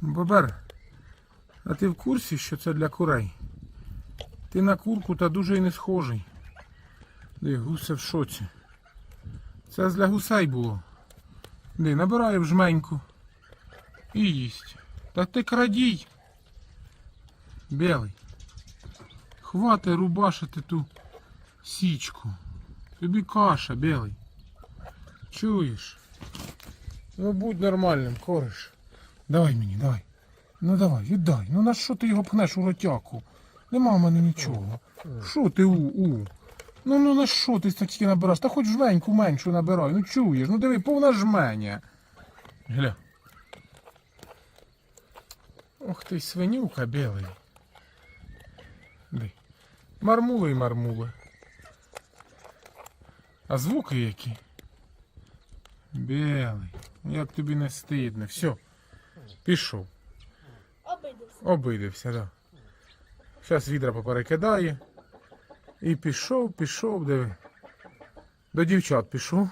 Бобер, а ти в курсі, що це для курей? Ти на курку та дуже й не схожий. Де гуся в шоці. Це для гусей було. Де, набирає в жменьку. І їсть. Та ти крадій. Білий. Хвати рубашити ту січку. Тобі каша, білий. Чуєш? Ну будь нормальним, кориш. Давай мені, давай. Ну давай, віддай. Ну на що ти його пнеш у ротяку? Нема в мене нічого. Що ти у? у? Ну ну на що ти такі набираєш? Та хоч жменьку меншу набирай. Ну чуєш, ну диви, повна жменя. Гля. Ох ти свинюка білий. Ди. Мармули й мармули. А звуки які? Білий. Як тобі не стидно. Все. Пішов. Обидився. Обидився, да. Зараз відра поперекидає. І пішов, пішов, диви. До дівчат пішов.